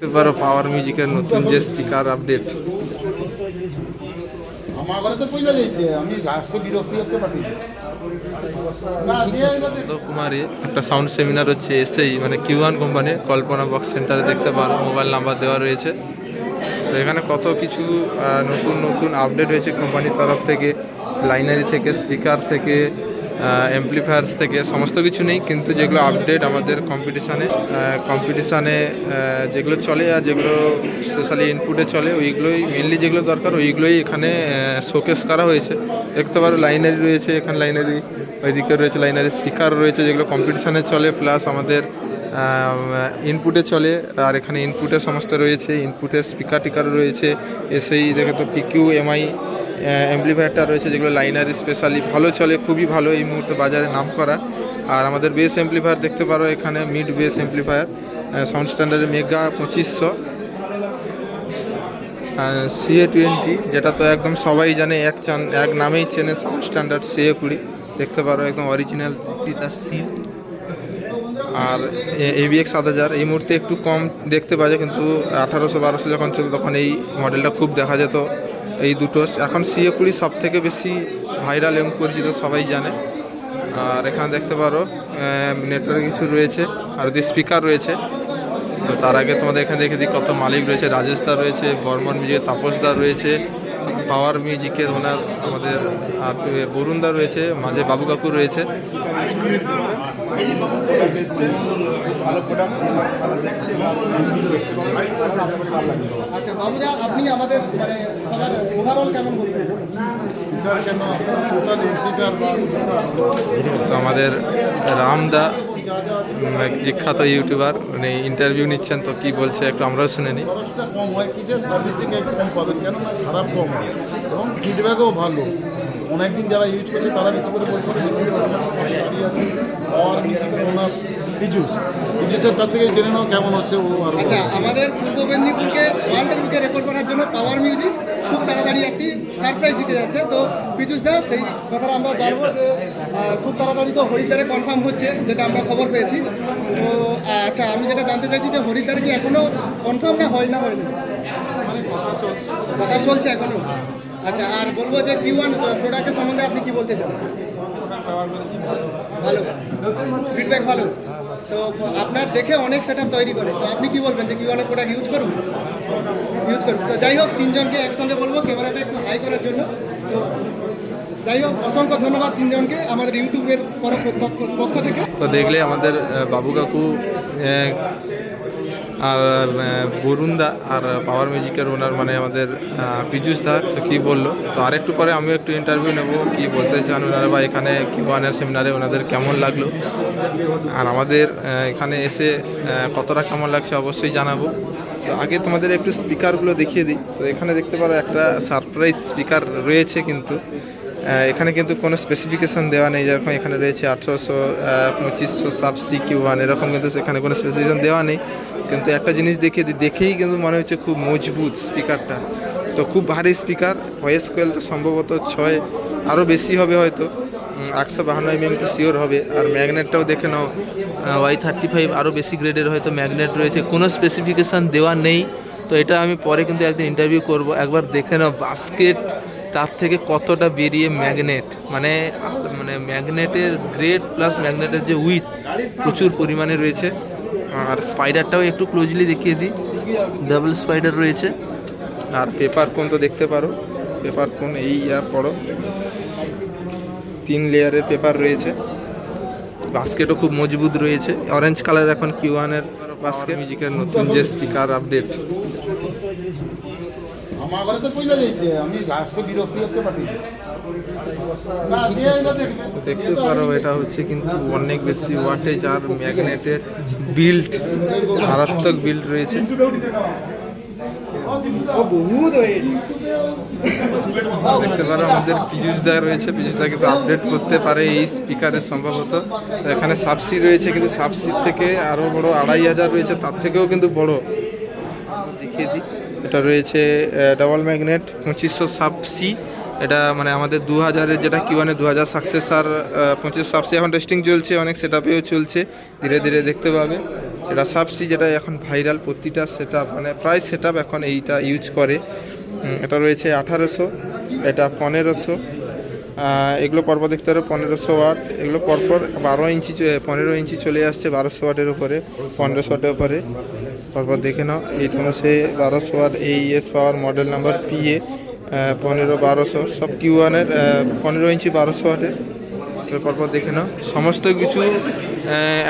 দেখতে পারো পাওয়ার মিউজিকের নতুন যে স্পিকার আপডেট আমার ঘরে তো পয়লা যাইছে আমি লাস্টে বিরক্তি করতে পারি না যে এগুলোতে কুমারী একটা সাউন্ড সেমিনার হচ্ছে এসেই মানে Q one company Kalpana box সেন্টারে দেখতে পারো মোবাইল নাম্বার দেওয়া রয়েছে। তো এখানে কত কিছু নতুন নতুন আপডেট হয়েছে কোম্পানির তরফ থেকে লাইনারি থেকে স্পিকার থেকে এমপ্লিফায়ার্স থেকে সমস্ত কিছু নেই, কিন্তু যেগুলো আপডেট আমাদের কম্পিটিশানে কম্পিটিশানে যেগুলো চলে আর যেগুলো স্পেশালি ইনপুটে চলে, ওইগুলোই মেনলি যেগুলো দরকার, ওইগুলোই এখানে শোকেস করা হয়েছে। দেখতে পারো লাইনারি রয়েছে, এখানে লাইনারি ওইদিকে রয়েছে লাইনারি স্পিকার রয়েছে, যেগুলো কম্পিটিশানে চলে প্লাস আমাদের ইনপুটে চলে, আর এখানে ইনপুটে সমস্ত রয়েছে ইনপুটের স্পিকার টিকার রয়েছে এসেই দেখে তো পিকিউ এমআই অ্যাম্পলিফায়ারটা রয়েছে যেগুলো লাইনারি স্পেশালি ভালো চলে, খুবই ভালো এই মুহূর্তে বাজারে নাম করা আর আমাদের বেস অ্যাম্পলিফায়ার দেখতে পারো এখানে মিড বেস অ্যাম্পলিফায়ার সাউন্ড স্ট্যান্ডার্ডের মেগা পঁচিশশো। সিএ টোয়েন্টি যেটা তো একদম সবাই জানে, এক চান, এক নামেই চেনে সাউন্ড স্ট্যান্ডার্ড সিএ কুড়ি। দেখতে পারো একদম অরিজিনাল তার সিল আর এবিএক্স সাত হাজার এই মুহূর্তে একটু কম দেখতে পাওয়া যায়, কিন্তু আঠারোশো বারোশো যখন চলতো, তখন এই মডেলটা খুব দেখা যেত। এই দুটো। এখন সিএ কুড়ি সব থেকে বেশি ভাইরাল এবং পরিচিত সবাই জানে। আর এখানে দেখতে পারো নেটওয়ার্ক কিছু রয়েছে, আর ওদের স্পিকার রয়েছে। তো তার আগে তোমাদের এখানে দেখে দিই কত মালিক রয়েছে। রাজেশ দা রয়েছে, বর্মন বিজয় তাপস দা রয়েছে পাওয়ার মিউজিকের ওনার আমাদের আর বরুণ দা রয়েছে মাঝে বাবু কাকু রয়েছে। আচ্ছা আপনি আমাদের মানে ওভারঅল কেমন তো আমাদের রামদা বিখ্যাত ইউটিউবার উনি ইন্টারভিউ নিচ্ছেন তো কি বলছে একটু আমরাও শুনে নিই। খরচটা কম হয় কিসের সার্ভিসিং একটু কম পাবেন? কেন খারাপ কম এবং ফিডব্যাকও ভালো। অনেকদিন যারা ইউজ করছে তারা বেশি করে বলছে যে বেশি করে আছে। পাওয়ার মিউজিকের ওনার পিজুস পিজুসের কাছ থেকে জেনে নাও কেমন হচ্ছে ও আচ্ছা আমাদের পূর্ব মেদিনীপুরকে ওয়ার্ল্ডের বুকে রেকর্ড করার জন্য পাওয়ার মিউজিক খুব তাড়াতাড়ি একটি সারপ্রাইজ দিতে যাচ্ছে। তো পিজুস দা সেই কথাটা আমরা জানব যে খুব তাড়াতাড়ি তো হরিদ্বারে কনফার্ম হচ্ছে, যেটা আমরা খবর পেয়েছি। তো আচ্ছা আমি যেটা জানতে চাইছি যে হরিদ্বারে কি এখনও কনফার্ম না হয় না হয়নি? কথা চলছে এখনও আচ্ছা আর বলব যে কিউ ওয়ান প্রোডাক্টের সম্বন্ধে আপনি কি বলতে চান? ভালো। ফিডব্যাক ভালো। তো, আপনার দেখে অনেক সেট তৈরি করে। তো আপনি কি বলবেন যে কিউ ওয়ানের প্রোডাক্ট ইউজ করুন? ইউজ করুন। তো যাই হোক, তিনজনকে একসঙ্গে বলব, ক্যামেরাতে একটু হাই করার জন্য। তো যাই হোক, অসংখ্য ধন্যবাদ তিনজনকে আমাদের ইউটিউবের পক্ষ থেকে। তো দেখলে আমাদের বাবু কাকু আর বরুণ দা আর পাওয়ার মিউজিকের ওনার মানে আমাদের পীযুষ দা তো কী বলল? তো আরেকটু পরে আমিও একটু ইন্টারভিউ নেব, কী বলতে চান ওনারা বা এখানে কি ওয়ানের সেমিনারে ওনাদের কেমন লাগল? আর আমাদের এখানে এসে কতটা কেমন লাগছে অবশ্যই জানাব। তো আগে তোমাদের একটু স্পিকারগুলো দেখিয়ে দিই। তো এখানে দেখতে পারো একটা সারপ্রাইজ স্পিকার রয়েছে কিন্তু। এখানে কিন্তু কোনো স্পেসিফিকেশন দেওয়া নেই, যেরকম এখানে রয়েছে আঠেরোশো পঁচিশশো সাব সি কিউ ওয়ান এরকম কিন্তু সেখানে কোনো স্পেসিফিকেশন দেওয়া নেই। কিন্তু একটা জিনিস দিই দেখেই কিন্তু মনে হচ্ছে খুব মজবুত স্পিকারটা তো খুব ভারী স্পিকার ভয়েস কোয়েল তো সম্ভবত ছয়, আরও বেশি হবে হয়তো। একশো বাহান্ন এমএম তো শিওর হবে। আর ম্যাগনেটটাও দেখে নাও ওয়াই থার্টি ফাইভ আরও বেশি গ্রেডের হয়তো ম্যাগনেট রয়েছে। কোনো স্পেসিফিকেশান দেওয়া নেই। তো এটা আমি পরে কিন্তু একদিন ইন্টারভিউ করব। একবার দেখে নাও বাস্কেট তার থেকে কতটা বেরিয়ে ম্যাগনেট? মানে মানে ম্যাগনেটের গ্রেড প্লাস ম্যাগনেটের যে উইথ প্রচুর পরিমাণে রয়েছে। আর স্পাইডারটাও একটু ক্লোজলি দেখিয়ে দিই। ডাবল স্পাইডার রয়েছে। আর পেপার কোন তো দেখতে পারো। পেপার কোন এই ইয়া পড়ো তিন লেয়ারের পেপার রয়েছে। বাস্কেটও খুব মজবুত রয়েছে। অরেঞ্জ কালার এখন কিউ ওয়ানের বাস্কেট মিউজিকের নতুন যে স্পিকার আপডেট আমার ঘরে তো পয়লা যাইছে আমি লাস্টে বিরক্তি করতে পারি না যে এগুলোতে দেখতে পারো এটা হচ্ছে কিন্তু অনেক বেশি ওয়াটেজ আর ম্যাগনেটের বিল্ড মারাত্মক বিল্ড রয়েছে। দেখতে পারো আমাদের পীযুষ দা রয়েছে। পীযুষ দা কিন্তু আপডেট করতে পারে এই স্পিকারের সম্ভবত। এখানে সাবসি রয়েছে কিন্তু সাবসির থেকে আরও বড় আড়াই হাজার রয়েছে তার থেকেও কিন্তু বড়। দেখিয়ে দিই। এটা রয়েছে ডাবল ম্যাগনেট পঁচিশশো সাবসি এটা মানে আমাদের দু হাজারের যেটা কি মানে দু হাজার সাকসেস আর পঁচিশ সাবসি এখন টেস্টিং চলছে, অনেক সেট আপেও চলছে, ধীরে ধীরে দেখতে পাবে। এটা সাবসি যেটা এখন ভাইরাল প্রতিটা সেট মানে প্রায় সেট এখন এইটা ইউজ করে। এটা রয়েছে আঠারোশো, এটা পনেরোশো। এগুলো পরপর দেখতে পারো, পনেরোশো ওয়াট এগুলো পরপর বারো ইঞ্চি পনেরো ইঞ্চি চলে আসছে, বারোশো ওয়াটের উপরে, পনেরোশো ওয়াটের উপরে। পরপর দেখে নাও এইটা হচ্ছে বারোশো ওয়াট এই S power model number PA পনেরো বারোশো, সব কিউ ওয়ানের পনেরো ইঞ্চি বারোশো এগুলো পরপর দেখে নাও, সমস্ত কিছু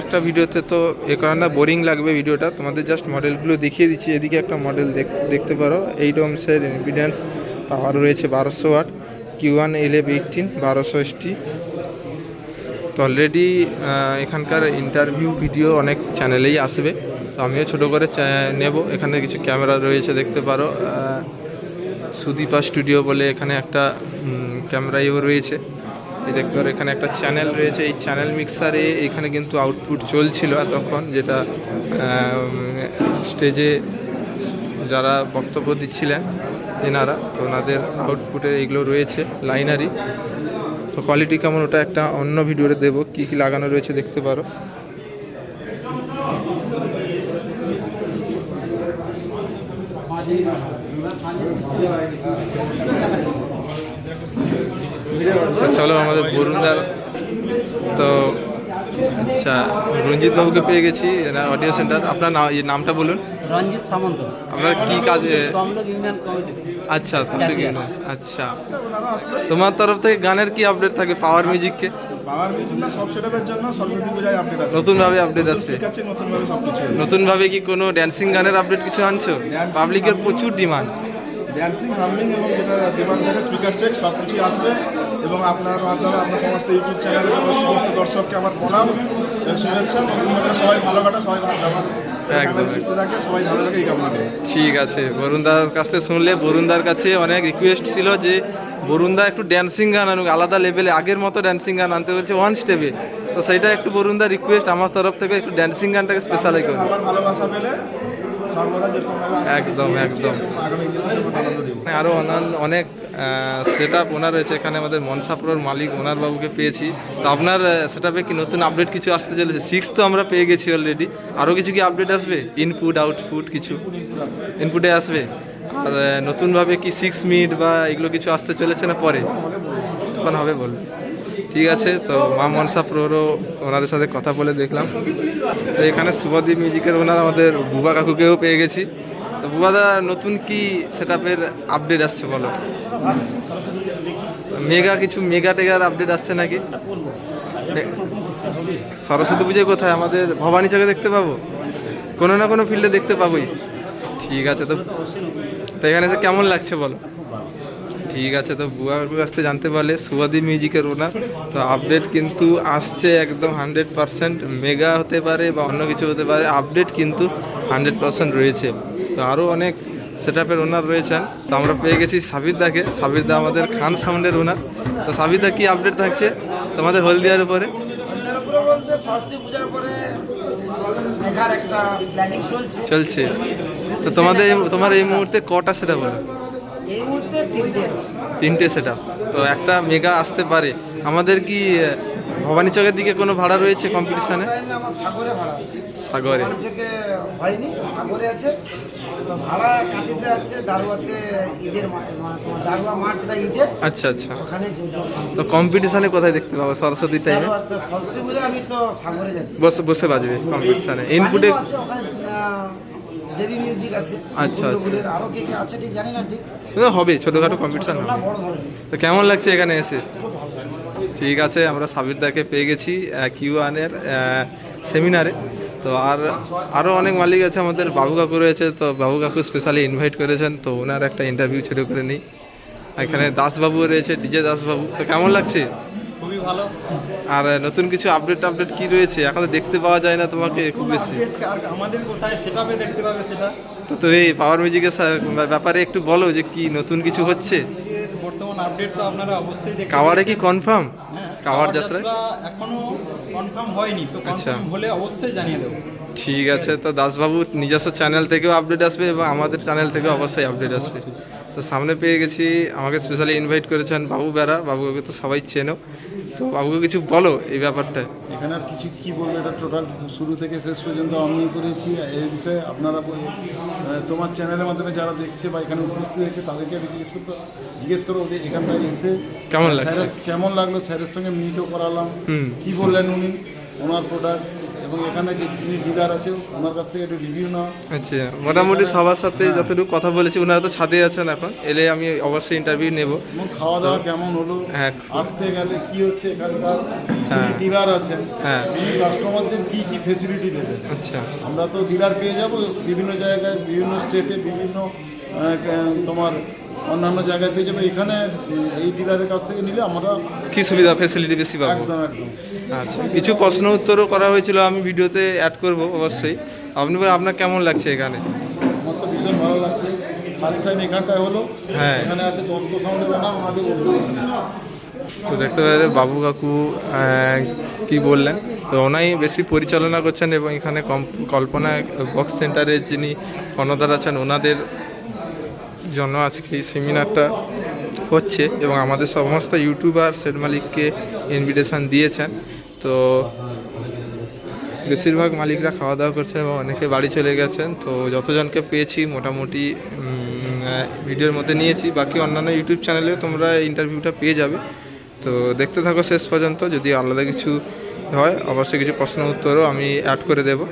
একটা ভিডিওতে তো এ কারণ বোরিং লাগবে ভিডিওটা। তোমাদের জাস্ট মডেলগুলো দেখিয়ে দিচ্ছি, এদিকে একটা মডেল দেখতে পারো। এইট ওমসের ইম্পিডেন্স পাওয়ার রয়েছে বারোশো watt Q one eleven eighteen বারোশো এসটি তো অলরেডি এখানকার ইন্টারভিউ ভিডিও অনেক চ্যানেলেই আসবে। তো আমিও ছোটো করে নেব। এখানে কিছু ক্যামেরা রয়েছে, দেখতে পারো। সুদীপা স্টুডিও বলে এখানে একটা ক্যামেরা ইও রয়েছে। এই দেখতে পারো, এখানে একটা চ্যানেল রয়েছে। এই চ্যানেল মিক্সারে এখানে কিন্তু আউটপুট চলছিল তখন যেটা স্টেজে যারা বক্তব্য দিচ্ছিলেন এনারা, তো ওনাদের আউটপুটে এগুলো রয়েছে লাইনারি তো কোয়ালিটি কেমন, ওটা একটা অন্য ভিডিওতে দেবো, কী কী লাগানো রয়েছে দেখতে পারো। চলো আমাদের বরুণদার। তো আচ্ছা রঞ্জিত বাবুকে পেয়ে গেছি অডিও সেন্টার আপনার নামটা বলুন। রঞ্জিত সামন্ত। আপনার কি কাজে আচ্ছা আচ্ছা। তোমার তরফ থেকে গানের কি আপডেট থাকে পাওয়ার মিউজিককে নতুনভাবে আপডেট আসবে নতুনভাবে কি কোনো ড্যান্সিং গানের আপডেট কিছু আনছো? পাবলিকের প্রচুর ডিমান্ড ড্যান্সিং হামিং এবং যেটা ডিমান্ড থাকে স্পিকার চেক সব কিছুই আসবে এবং আপনার মাধ্যমে আপনার সমস্ত ইউটিউব চ্যানেলে সমস্ত দর্শককে আমার প্রণাম শুভেচ্ছা সবাই ভালো কাটা সবাই ভালো ঠিক আছে বরুণদার কাছ থেকে শুনলে বরুণদার কাছে অনেক রিকোয়েস্ট ছিল যে বরুণদা একটু ড্যান্সিং গান আনুক আলাদা লেভেলে আগের মতো ড্যান্সিং গান আনতে বলছে ওয়ান স্টেপে তো সেইটা একটু বরুণদা রিকোয়েস্ট আমার তরফ থেকে একটু ড্যান্সিং গানটাকে স্পেশালি করুন। আমার ভালোবাসা পেলে একদম, একদম। আরও অন্যান্য অনেক সেট আপ ওনার রয়েছে এখানে আমাদের মনসাপুরের মালিক ওনার বাবুকে পেয়েছি। তো আপনার সেট আপে কি নতুন আপডেট কিছু আসতে চলেছে? সিক্স তো আমরা পেয়ে গেছি অলরেডি আরও কিছু কি আপডেট আসবে? ইনপুট আউটপুট কিছু? ইনপুটে আসবে? আর নতুনভাবে কি সিক্স মিনিট বা এগুলো কিছু আসতে চলেছে না পরে? এখন হবে বলবে ঠিক আছে, তো মা মনসা প্রোরও ওনাদের সাথে কথা বলে দেখলাম। তো এখানে শুভদীপ মিউজিকের ওনার আমাদের বুবা কাকুকেও পেয়ে গেছি। তো বুবাদা, নতুন কি সেট আপডেট আসছে বলো? মেগা, কিছু মেগা টেগার আপডেট আসছে নাকি? সরস্বতী পুজোয় কোথায়? আমাদের ভবানী চকে দেখতে পাবো? কোনো না কোনো ফিল্ডে দেখতে পাবোই। ঠিক আছে, তো তো এখানে এসে কেমন লাগছে বলো? ঠিক আছে তো বুয়া কাকুর কাছ থেকে জানতে পারলে সুবাদি মিউজিকের ওনার। তো আপডেট কিন্তু আসছে একদম হান্ড্রেড পারসেন্ট মেগা হতে পারে বা অন্য কিছু হতে পারে আপডেট কিন্তু হান্ড্রেড পারসেন্ট রয়েছে। তো আরও অনেক সেট আপের ওনার রয়েছেন। তো আমরা পেয়ে গেছি সাবিরদাকে। সাবিরদা আমাদের খান সাউন্ডের ওনার। তো সাবিরদা কি আপডেট থাকছে তোমাদের হলদিয়ার উপরে? চলছে। তো তোমাদের তোমার এই মুহূর্তে কটা সেটা বলো তিনটে সেট তো একটা মেগা আসতে পারে। আমাদের কি ভবানী চকের দিকে কোনো ভাড়া রয়েছে কম্পিটিশানে সাগরে। ভাড়া আছে সাগরে চোখে হয়নি সাগরে আছে। তো ভাড়া কাঁদিতে আছে দারুয়াতে ঈদের মা- মা- তোমার দারুয়া মাঠ যেটা আচ্ছা আচ্ছা। ওখানে তো কম্পিটিশানে কোথায় দেখতে পাবো? সরস্বতী টাইমে সরস্বতী পূজা আমি তো সাগরে যাচ্ছি। বসে বসে বাজবে কম্পিটিশানে ইনপুটে ওখানে দেবী মিউজিক আছে আচ্ছা, আচ্ছা। আরও কে কে আছে ঠিক জানি না ঠিক। হবে ছোটোখাটো কম্পিটিশান হবে তো কেমন লাগছে এখানে এসে? ঠিক আছে আমরা সাবিরদাকে পেয়ে গেছি কিউ ওয়ানের সেমিনারে তো আর আরও অনেক মালিক আছে আমাদের বাবু কাকু রয়েছে তো বাবু কাকু স্পেশালি ইনভাইট করেছেন তো ওনার একটা ইন্টারভিউ ছেড়ে করে নিই। এখানে দাসবাবু রয়েছে ডিজে দাসবাবু তো কেমন লাগছে? খুবই ভালো। আর নতুন কিছু আপডেট আপডেট কি রয়েছে? এখন তো দেখতে পাওয়া যায় না তোমাকে খুব বেশি। আর আমাদের কোথায় সেটা দেখতে পাবে সেটা? তো তুমি পাওয়ার মিউজিকের ব্যাপারে একটু বলো যে কি নতুন কিছু হচ্ছে? বর্তমান আপডেট তো আপনারা অবশ্যই দেখতে কাওয়ারে কি কনফার্ম কাওয়ার যাত্রা এখনও কনফার্ম হয়নি তো আচ্ছা। কনফার্ম হলে অবশ্যই জানিয়ে দেবো। ঠিক আছে তো দাসবাবু নিজস্ব চ্যানেল থেকেও আপডেট আসবে এবং আমাদের চ্যানেল থেকেও অবশ্যই আপডেট আসবে। তো সামনে পেয়ে গেছি আমাকে স্পেশালি ইনভাইট করেছেন বাবু বেড়া। বাবুকে তো সবাই চেনো। তো বাবুকে কিছু বলো এই ব্যাপারটা এখানে আর কিছু কি বলব এটা টোটাল শুরু থেকে শেষ পর্যন্ত আমি করেছি এই বিষয়ে আপনারা। তোমার চ্যানেলের মাধ্যমে যারা দেখছে বা এখানে উপস্থিত হয়েছে তাদেরকে আমি জিজ্ঞেস করতে জিজ্ঞেস করো ওদের এখানটায় এসে কেমন লাগছে? কেমন লাগল স্যারের সঙ্গে মিটও করালাম। কি বললেন উনি ওনার প্রোডাক্ট এবং এখানে যে যিনি ডিলার আছে ওনার কাছ থেকে একটু রিভিউ নাও। আচ্ছা মোটামুটি সবার সাথে যতটুকু কথা বলেছি ওনারা তো ছাদে আছেন এখন এলে আমি অবশ্যই ইন্টারভিউ নেব। এবং খাওয়া দাওয়া কেমন হলো? হ্যাঁ। আসতে গেলে কি হচ্ছে এখানকার? ডিলার আছেন হ্যাঁ। কাস্টমারদের কি কি ফেসিলিটি দেবেন আচ্ছা। আমরা তো ডিলার পেয়ে যাব বিভিন্ন জায়গায় বিভিন্ন স্টেটে বিভিন্ন তোমার অন্যান্য জায়গায় পেয়ে যাব এখানে এই ডিলারের কাছ থেকে নিলে আমরা কি সুবিধা ফেসিলিটি বেশি পাবো? একদম একদম। আচ্ছা কিছু প্রশ্ন উত্তরও করা হয়েছিল আমি ভিডিওতে অ্যাড করব অবশ্যই। আপনি আপনার কেমন লাগছে এখানে? আমার তো ভীষণ ভালো লাগছে। ফার্স্ট টাইম এখানটায় হলো। হ্যাঁ। এখানে আছে দত্ত সাউন্ডের ওনার ওনাকে বলব তো দেখতে পেলে বাবু কাকু কি বললেন? তো ওনাই বেশি পরিচালনা করছেন এবং এখানে কল্পনা বক্স সেন্টারে যিনি কর্ণধার আছেন ওনাদের জন্য আজকে এই সেমিনারটা হচ্ছে এবং আমাদের সমস্ত ইউটিউবার সেট মালিককে ইনভিটেশন দিয়েছেন। তো বেশিরভাগ মালিকরা খাওয়া দাওয়া করছেন এবং অনেকে বাড়ি চলে গেছেন। তো যতজনকে পেয়েছি মোটামুটি ভিডিওর মধ্যে নিয়েছি। বাকি অন্যান্য ইউটিউব চ্যানেলেও তোমরা ইন্টারভিউটা পেয়ে যাবে। তো দেখতে থাকো শেষ পর্যন্ত। যদি আলাদা কিছু হয়, অবশ্যই কিছু প্রশ্ন উত্তরও আমি অ্যাড করে দেবো।